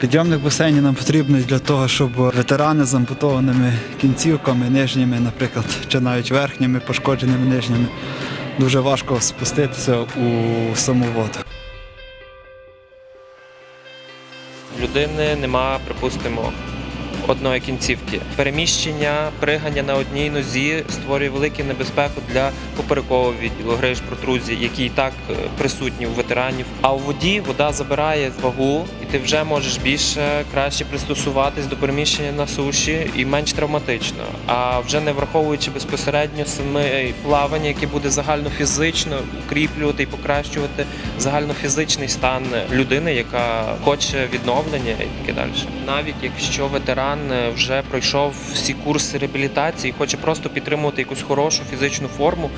Підйомник басейні нам потрібний для того, щоб ветерани з ампутованими кінцівками, нижніми, наприклад, чи навіть верхніми, пошкодженими нижніми, дуже важко спуститися у саму воду. В людини нема, припустимо, одної кінцівки. Переміщення, пригання на одній нозі створює велику небезпеку для поперекового відділу, гриж протрузії, які і так е, присутні у ветеранів. А у воді вода забирає вагу, ти вже можеш більше краще пристосуватись до переміщення на суші і менш травматично. А вже не враховуючи безпосередньо саме плавання, яке буде загальнофізично укріплювати і покращувати загальнофізичний стан людини, яка хоче відновлення і таке далі. Навіть якщо ветеран вже пройшов всі курси реабілітації, хоче просто підтримувати якусь хорошу фізичну форму,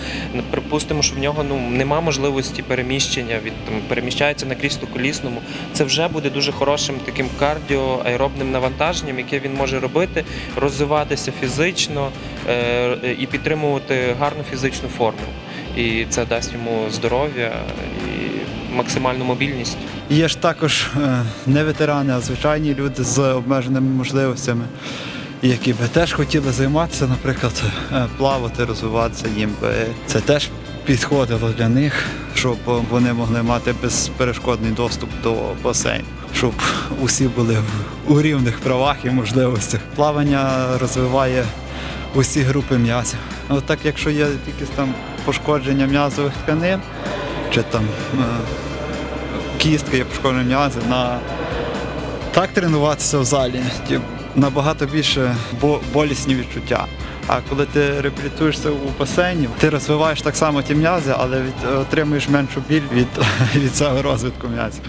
припустимо, що в нього ну нема можливості переміщення, від там переміщається на кріслу колісному. Це вже буде дуже хорошим таким кардіоаеробним навантаженням, яке він може робити, розвиватися фізично е, і підтримувати гарну фізичну форму. І це дасть йому здоров'я і максимальну мобільність. Є ж також е, не ветерани, а звичайні люди з обмеженими можливостями, які би теж хотіли займатися, наприклад, е, плавати, розвиватися їм би це теж підходило для них, щоб вони могли мати безперешкодний доступ до басейну, щоб усі були у рівних правах і можливостях. Плавання розвиває усі групи м'язів. От так, якщо є якісь там пошкодження м'язових тканин, чи там е, кістки, є пошкоджені м'язи. На... Так тренуватися в залі набагато більше болісні відчуття. А коли ти реабілітуєшся у басейні, ти розвиваєш так само ті м'язи, але від, отримуєш меншу біль від, від цього розвитку м'язів.